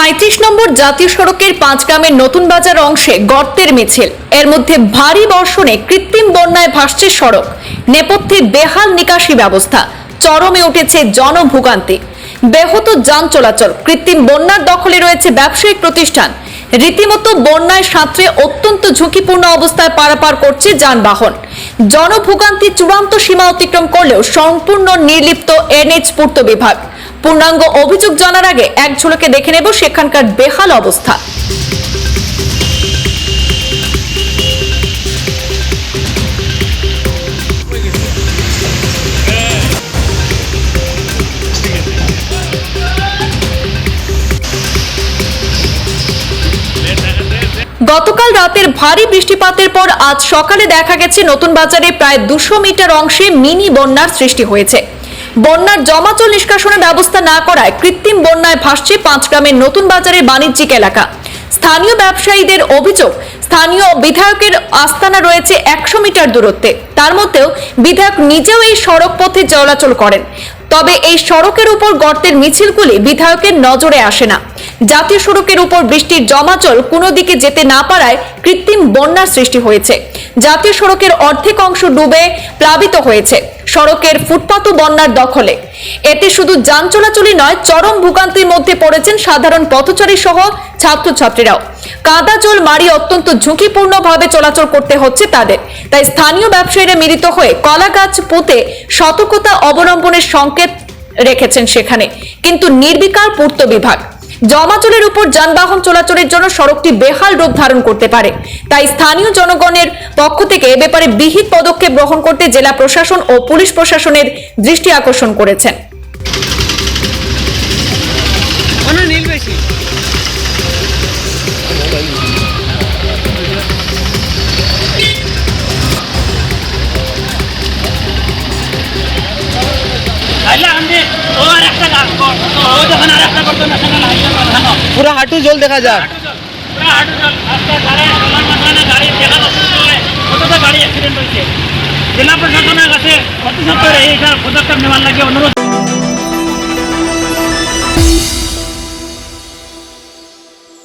সাঁত্রিশ নম্বর জাতীয় সড়কের পাঁচগ্রামের নতুন বাজার অংশে গর্তের মিছিল। এর মধ্যে ভারী বর্ষণে কৃত্রিম বন্যায় ভাসছে সড়ক। নেপথ্যে বেহাল নিকাশি ব্যবস্থা। চরমে উঠেছে জনভোগান্তি। ব্যাহত যান চলাচল। কৃত্রিম বন্যার দখলে রয়েছে ব্যবসায়িক প্রতিষ্ঠান। রীতিমতো বন্যায় সাঁতরে অত্যন্ত ঝুঁকিপূর্ণ অবস্থায় পারাপার করছে যানবাহন। জনভোগান্তি চূড়ান্ত সীমা অতিক্রম করলেও সম্পূর্ণ নির্লিপ্ত এনএইচ পূর্ত বিভাগ। পূর্ণাঙ্গ অভিযোগ জানার আগে এক ঝলকে দেখে নেব সেখানকার বেহাল অবস্থা। গতকাল রাতের ভারী বৃষ্টিপাতের পর আজ সকালে দেখা গেছে, নতুন বাজারে প্রায় দুশো মিটার অংশে মিনি বন্যার সৃষ্টি হয়েছে। বন্যার জমাচল নিষ্কাশনের ব্যবস্থা না করায় কৃত্রিম বন্যায় ভাসছে পাঁচ গ্রামের নতুন বাজারের বাণিজ্যিক এলাকা। স্থানীয় ব্যবসায়ীদের অভিযোগ, স্থানীয় বিধায়কের আস্তানা রয়েছে একশো মিটার দূরত্বে। তার মধ্যেও বিধায়ক নিজেও এই সড়ক পথে চলাচল করেন। তবে এই সড়কের উপর গর্তের মিছিলগুলি বিধায়কের নজরে আসে না। জাতীয় সড়কের উপর বৃষ্টির জমাচল কোনো দিকে যেতে না পারায় কৃত্রিম বন্যার সৃষ্টি হয়েছে। জাতীয় সড়কের অর্ধেক অংশ ডুবে প্লাবিত হয়েছে। সড়কের ফুটপাতও বন্যার দখলে। এতে শুধু যান চলাচলই নয়, চরম ভোগান্তির মধ্যে পড়েছেন সাধারণ পথচারী সহ ছাত্রছাত্রীরাও। কাদা জল মারি অত্যন্ত ঝুঁকিপূর্ণভাবে চলাচল করতে হচ্ছে তাদের। তাই স্থানীয় ব্যবসায়ীরা মিলিত হয়ে কলা গাছ পুঁতে সতর্কতা অবলম্বনের সংকেত রেখেছেন সেখানে। কিন্তু নির্বিকার পূর্ত বিভাগ। জমাচলের উপর যানবাহন চলাচলের জন্য সড়কটি বেহাল রূপ ধারণ করতে পারে। তাই স্থানীয় জনগণের পক্ষ থেকে এ ব্যাপারে বিহিত পদক্ষেপ গ্রহণ করতে জেলা প্রশাসন ও পুলিশ প্রশাসনের দৃষ্টি আকর্ষণ করেছেন। অন্য নীল বেশি। পুরো হাঁটু জল দেখা যায় জেলা। প্রশাসনের কাছে অতি সত্তর এইটা পদক্ষেপ নেওয়ার লাগে অনুরোধ।